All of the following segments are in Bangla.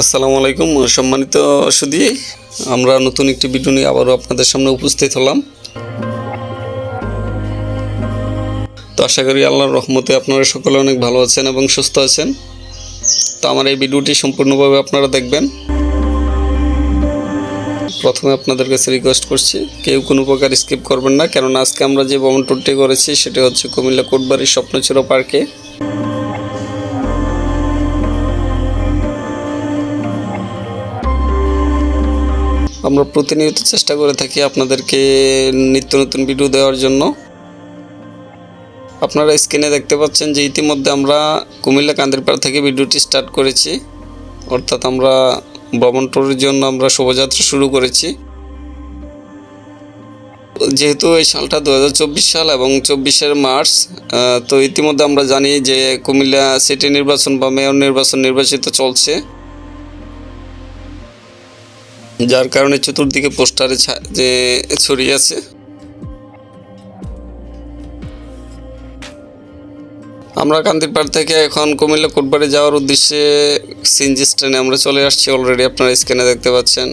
আসসালামু আলাইকুম, সম্মানিত সুদী আমরা নতুন একটি ভিডিও নিয়ে আবারও আপনাদের সামনে উপস্থিত হলাম। তো আশা করি আল্লাহর রহমতে আপনারা সকলে অনেক ভালো আছেন এবং সুস্থ আছেন। তো আমার এই ভিডিওটি সম্পূর্ণভাবে আপনারা দেখবেন। প্রথমে আপনাদের কাছে রিকোয়েস্ট করছি, কেউ কোনো প্রকার স্কিপ করবেন না, কেননা আজকে আমরা যে ভ্রমণ ট্যুরটি করেছি, সেটা হচ্ছে কুমিল্লা কোটবাড়ির স্বপ্নচির পার্কে আমরা প্রতিনিয়ত চেষ্টা করে থাকি আপনাদেরকে নিত্য নতুন ভিডিও দেওয়ার জন্য। আপনারা স্ক্রিনে দেখতে পাচ্ছেন যে ইতিমধ্যে আমরা কুমিল্লা কান্দিরপাড় থেকে ভিডিওটি স্টার্ট করেছি। অর্থাৎ আমরা ভ্রমণ ট্যুরের জন্য আমরা শোভাযাত্রা শুরু করেছি। যেহেতু এই সালটা দু হাজার চব্বিশ সাল এবং চব্বিশের মার্চ তো ইতিমধ্যে আমরা জানি যে কুমিল্লা সিটি নির্বাচন বা মেয়র নির্বাচন নির্বাচিত চলছে। যার কারণে চতুর্দিকে পোস্টারে যে ছড়িয়ে আছে। আমরা কান্দিরপাড় থেকে এখন কুমিল্লা কোটবাড়ি যাওয়ার উদ্দেশ্যে সিনজি স্ট্যান্ডে আমরা চলে আসছি অলরেডি, আপনারা স্ক্রিনে দেখতে পাচ্ছেন।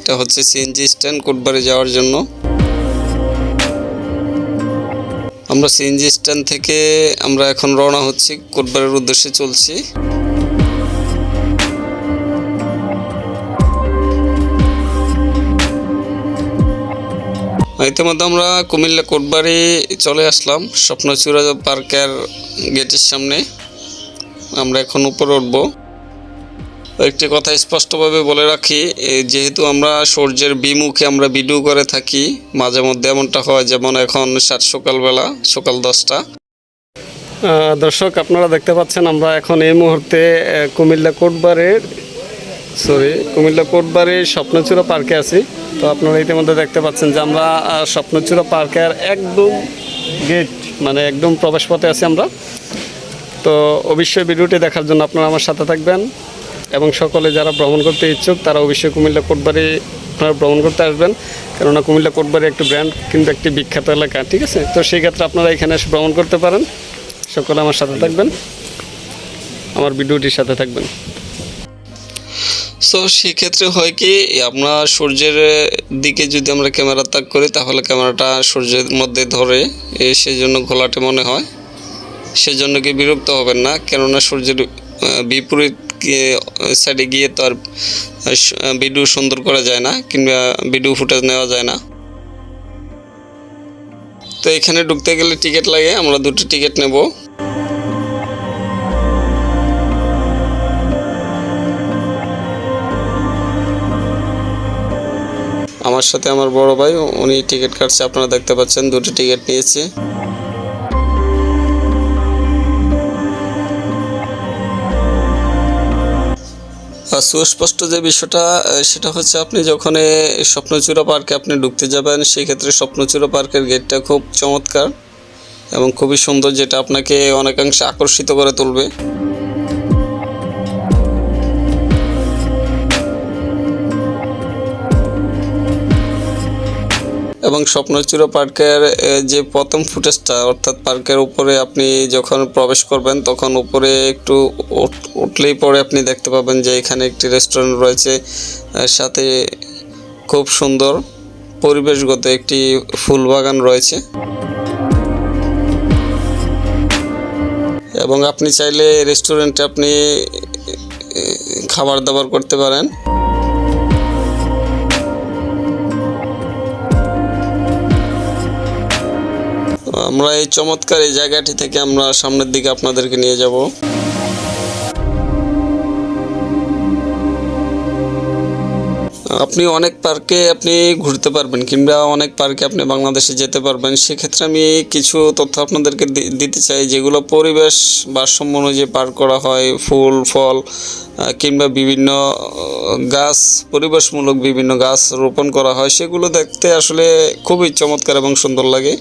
এটা হচ্ছে সিএনজি স্ট্যান্ড কোটবাড়ি যাওয়ার জন্য। আমরা সিএনজি স্ট্যান্ড থেকে আমরা এখন রওনা হচ্ছি কোটবাড়ির উদ্দেশ্যে চলছি। ইতিমধ্যে আমরা কুমিল্লা কোটবাড়ি চলে আসলাম, স্বপ্নচূড়া পার্কের গেটের সামনে। আমরা এখন উপরে উঠব। একটি কথা স্পষ্টভাবে বলে রাখি যেহেতু আমরা সূর্যের বিমুখে আমরা ভিডিও করে থাকি, মাঝে মধ্যে এমনটা হয় যেমন এখন সাত সকালবেলা, সকাল দশটা। দর্শক, আপনারা দেখতে পাচ্ছেন আমরা এখন এই মুহূর্তে কুমিল্লা কোটবাড়ির সরি, কুমিল্লা কোটবাড়ির স্বপ্নচূড়া পার্কে আছি। তো আপনারা ইতিমধ্যে দেখতে পাচ্ছেন যে আমরা স্বপ্নচূড়া পার্কের একদম গেট মানে একদম প্রবেশপথে আছি আমরা। তো অবশ্যই ভিডিওটি দেখার জন্য আপনারা আমার সাথে থাকবেন এবং সকলে যারা ভ্রমণ করতে ইচ্ছুক, তারা অবশ্যই কুমিল্লা কোটবাড়ি আপনারা ভ্রমণ করতে আসবেন। কেননা কুমিল্লা কোটবাড়ি একটি ব্র্যান্ড কিন্তু একটি বিখ্যাত এলাকা, ঠিক আছে? তো সেই ক্ষেত্রে আপনারা এখানে এসে ভ্রমণ করতে পারেন। সকলে আমার সাথে থাকবেন। আমার ভিডিওটির সাথে থাকবেন। সো সেক্ষেত্রে হয় কি আপনার সূর্যের দিকে যদি আমরা ক্যামেরা তাক করি, তাহলে ক্যামেরাটা সূর্যের মধ্যে ধরে, এ সেই জন্য ঘোলাটে মনে হয়। সেজন্য কি বিরক্ত হবেন না, কেননা সূর্যের বিপরীত সাইডে গিয়ে তো আর ভিডিও সুন্দর করা যায় না, কিংবা ভিডিও ফুটেজ নেওয়া যায় না। তো এখানে ঢুকতে গেলে টিকিট লাগে, আমরা দুটো টিকিট নেব। আমার সাথে আমার বড় ভাই, উনি টিকিট কাটছে, আপনারা দেখতে পাচ্ছেন, দুটো টিকিট নিয়েছে। সুস্পষ্ট যে বিষয়টা সেটা হচ্ছে আপনি যখন স্বপ্নচূড়া পার্কে আপনি ঢুকতে যাবেন সেই ক্ষেত্রে স্বপ্নচূড়া পার্কের গেটটা খুব চমৎকার এবং খুবই সুন্দর, যেটা আপনাকে অনেকাংশে আকর্ষিত করে তুলবে। এবং স্বপ্নচূড়া পার্কের যে প্রথম ফুটেজটা, অর্থাৎ পার্কের উপরে আপনি যখন প্রবেশ করবেন, তখন উপরে একটু উঠ- উঠলেই পরে আপনি দেখতে পাবেন যে এখানে একটি রেস্টুরেন্ট রয়েছে। সাথে খুব সুন্দর পরিবেশগত একটি ফুল বাগান রয়েছে। এবং আপনি চাইলে রেস্টুরেন্টে আপনি খাবার দাবার করতে পারেন। আমরা এই চমৎকার এই জায়গাটি থেকে আমরা সামনের দিকে আপনাদেরকে নিয়ে যাব। আপনি অনেক পার্কে আপনি ঘুরতে পারবেন কিংবা অনেক পার্কে আপনি বাংলাদেশে যেতে পারবেন। সেক্ষেত্রে আমি কিছু তথ্য আপনাদেরকে দিতে চাই, যেগুলো পরিবেশ ভারসাম্য অনুযায়ী পার করা হয়, ফুল, ফল কিংবা বিভিন্ন গাছ, পরিবেশমূলক বিভিন্ন গাছ রোপণ করা হয়, সেগুলো দেখতে আসলে খুবই চমৎকার এবং সুন্দর লাগে।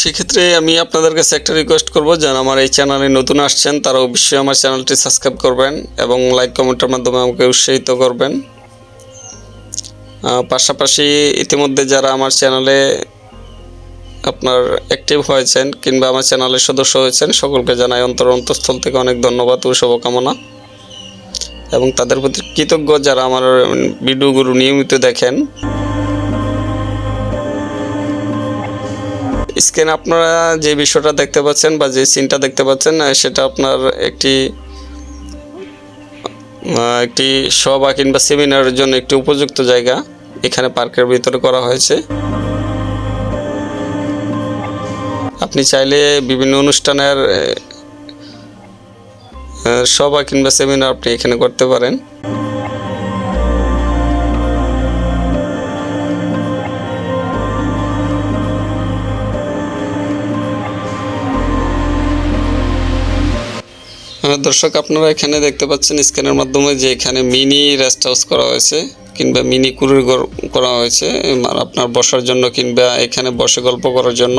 সেক্ষেত্রে আমি আপনাদের কাছে একটা রিকোয়েস্ট করব, যারা আমার এই চ্যানেলে নতুন আসছেন তারা অবশ্যই আমার চ্যানেলটি সাবস্ক্রাইব করবেন এবং লাইক কমেন্টের মাধ্যমে আমাকে উৎসাহিত করবেন। পাশাপাশি ইতিমধ্যে যারা আমার চ্যানেলে আপনার অ্যাক্টিভ হয়েছেন কিংবা আমার চ্যানেলের সদস্য হয়েছেন, সকলকে জানাই অন্তর অন্তঃস্থল থেকে অনেক ধন্যবাদ ও শুভকামনা। এবং তাদের প্রতি কৃতজ্ঞ যারা আমার ভিডিওগুলো নিয়মিত দেখেন। স্ক্রিনে আপনারা যে বিষয়টা দেখতে পাচ্ছেন বা যে সিনটা দেখতে পাচ্ছেন সেটা আপনার একটি একটি সভা কিংবা সেমিনারের জন্য একটি উপযুক্ত জায়গা। এখানে পার্কের ভিতরে করা হয়েছে। আপনি চাইলে বিভিন্ন অনুষ্ঠানের সভা কিংবা সেমিনার আপনি এখানে করতে পারেন। দর্শক, আপনারা এখানে দেখতে পাচ্ছেন স্ক্যানের মাধ্যমে যে এখানে মিনি রেস্ট হাউস করা হয়েছে কিংবা মিনি কুরির করা হয়েছে আপনার বসার জন্য কিংবা এখানে বসে গল্প করার জন্য।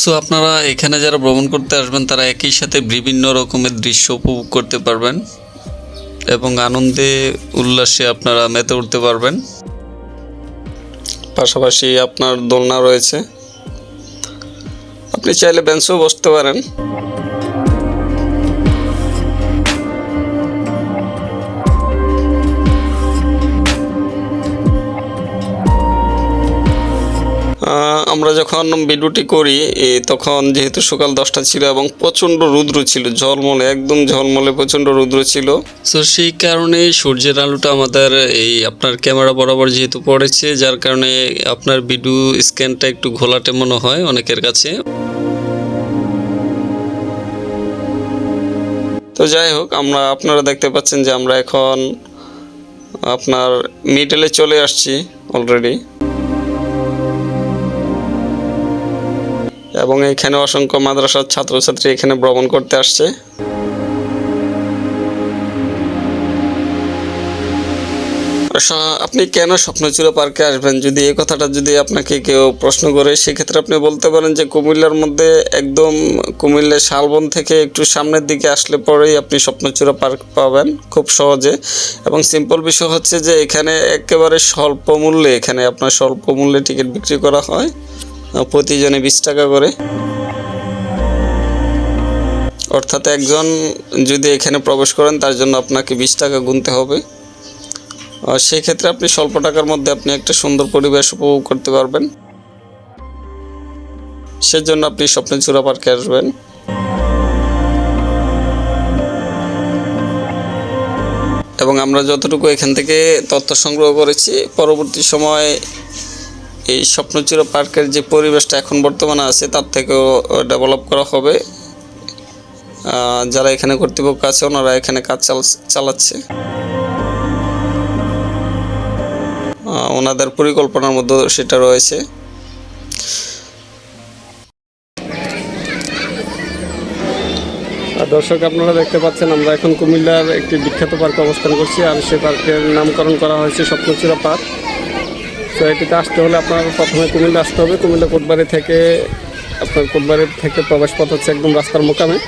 সো, আপনারা এখানে যারা ভ্রমণ করতে আসবেন, তারা একই সাথে বিভিন্ন রকমের দৃশ্য উপভোগ করতে পারবেন এবং আনন্দে, উল্লাসে আপনারা মেতে উঠতে পারবেন। পাশাপাশি আপনার দোলনা রয়েছে। আপনি চাইলে বেঞ্চেও বসতে পারেন। আমরা যখন ভিডিওটি করি তখন যেহেতু সকাল দশটা ছিল এবং প্রচণ্ড রুদ্র ছিল, ঝলমলে, একদম ঝলমলে প্রচণ্ড রুদ্র ছিল। তো সেই কারণে সূর্যের আলোটা আমাদের এই আপনার ক্যামেরা বরাবর যেহেতু পড়েছে, যার কারণে আপনার ভিডিও স্ক্যানটা একটু ঘোলাটে মনে হয় অনেকের কাছে। তো যাই হোক, আমরা, আপনারা দেখতে পাচ্ছেন যে আমরা এখন আপনার মিডলে চলে আসছি অলরেডি এবং এখানে অসংখ্য মাদ্রাসার ছাত্রছাত্রী এখানে ভ্রমণ করতে আসছে। আপনি কেন স্বপ্নচূড়া পার্কে আসবেন? যদি এই কথাটা যদি আপনাকে কেউ প্রশ্ন করে, সেক্ষেত্রে আপনি বলতে পারেন যে কুমিল্লার মধ্যে একদম কুমিল্লার শালবন থেকে একটু সামনের দিকে আসলে পরেই আপনি স্বপ্নচূড়া পার্ক পাবেন, খুব সহজে। এবং সিম্পল বিষয় হচ্ছে যে এখানে একেবারে স্বল্প মূল্যে, এখানে আপনার স্বল্প মূল্যে টিকিট বিক্রি করা হয়। প্রতিজনে বিশ টাকা করে। অর্থাৎ একজন যদি এখানে প্রবেশ করেন, তার জন্য আপনাকে বিশ টাকা গুনতে হবে। সেই আপনি স্বল্প টাকার মধ্যে আপনি একটা সুন্দর পরিবেশ উপভোগ করতে পারবেন। সেজন্য আপনি স্বপ্নচূড়া পার্কে আসবেন। এবং আমরা যতটুকু এখান থেকে তথ্য সংগ্রহ করেছি, পরবর্তী সময় এই স্বপ্নচূড়া পার্কের যে পরিবেশটা এখন বর্তমানে আছে, তার থেকেও ডেভেলপ করা হবে। যারা এখানে কর্তৃপক্ষ আছে, ওনারা এখানে কাজ চাল- চালাচ্ছে। ওনাদের পরিকল্পনার মধ্যে সেটা রয়েছে। দর্শক, আপনারা দেখতে পাচ্ছেন, আমরা এখন কুমিল্লার একটি বিখ্যাত পার্কে অবস্থান করছি। আর সে পার্কের নামকরণ করা হয়েছে স্বপ্নচূড়া পার্ক। তো এটিতে আসতে হলে আপনার প্রথমে কুমিল্লা আসতে হবে। কুমিল্লা কোটবাড়ি থেকে আপনার কোটবাড়ি থেকে প্রবেশ পথ হচ্ছে একদম রাস্তার মোকামে।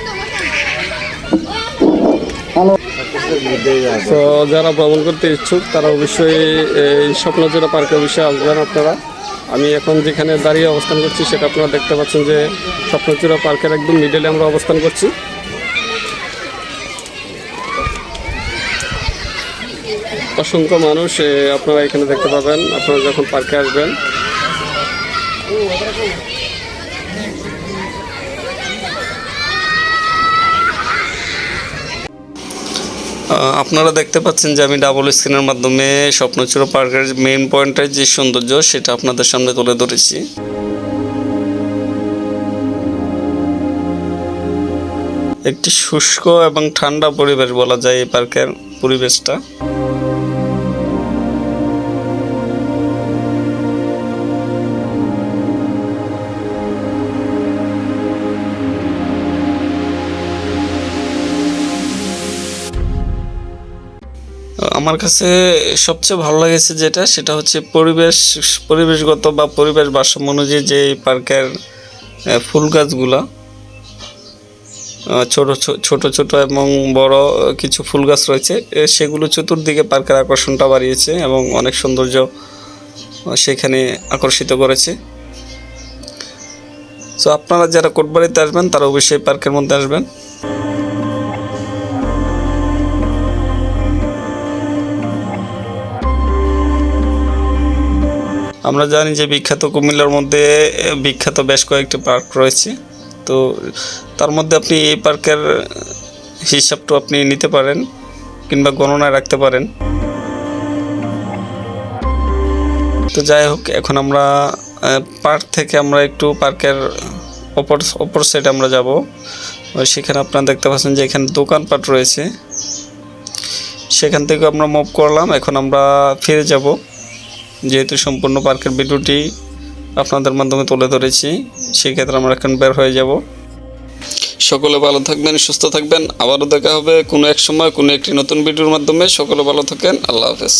তো যারা ভ্রমণ করতে ইচ্ছুক, তারা অবশ্যই এই স্বপ্নচূড়া পার্কে অবশ্যই আসবেন আপনারা। আমি এখন যেখানে দাঁড়িয়ে অবস্থান করছি, সেটা আপনারা দেখতে পাচ্ছেন যে স্বপ্নচূড়া পার্কের একদম মিডলে আমরা অবস্থান করছি। অসংখ্য মানুষ আপনারা এখানে দেখতে পাবেন। আপনারা যখন পার্কে আসবেন আপনারা দেখতে পাচ্ছেন যে আমি ডাবল স্ক্রিনের মাধ্যমে স্বপ্নচূড়া পার্কের মেইন পয়েন্টের যে সৌন্দর্য, সেটা আপনাদের সামনে তুলে ধরেছি। একটি শুষ্ক এবং ঠান্ডা পরিবেশ বলা যায় এই পার্কের পরিবেশটা। আমার কাছে সবচেয়ে ভালো লেগেছে যেটা, সেটা হচ্ছে পরিবেশ, পরিবেশগত বা পরিবেশ ভারসাম্য অনুযায়ী যে পার্কের ফুল গাছগুলা ছোট ছোট ছোট এবং বড় কিছু ফুল গাছ রয়েছে সেগুলো চতুর্দিকে পার্কের আকর্ষণটা বাড়িয়েছে এবং অনেক সৌন্দর্য সেখানে আকর্ষিত করেছে। সো আপনারা যারা কোটবাড়িতে আসবেন, তারা অবশ্যই পার্কের মধ্যে আসবেন। আমরা জানি যে বিখ্যাত কুমিল্লার মধ্যে বিখ্যাত বেশ কয়েকটি পার্ক রয়েছে। তো তার মধ্যে আপনি এই পার্কের হিসাবটা আপনি নিতে পারেন কিংবা গণনায় রাখতে পারেন। তো যাই হোক, এখন আমরা পার্ক থেকে আমরা একটু পার্কের অপর অপর সাইডে আমরা যাব। সেখানে আপনারা দেখতে পাচ্ছেন যে এখানে দোকানপাট রয়েছে। সেখান থেকে আমরা মুভ করলাম, এখন আমরা ফিরে যাব। যেহেতু সম্পূর্ণ পার্কের ভিডিওটি আপনাদের মাধ্যমে তুলে ধরেছি, সেক্ষেত্রে আমরা এখন বের হয়ে যাব। সকলে ভালো থাকবেন, সুস্থ থাকবেন। আবারও দেখা হবে কোনো এক সময় কোনো একটি নতুন ভিডিওর মাধ্যমে। সকলে ভালো থাকেন, আল্লাহ হাফেজ।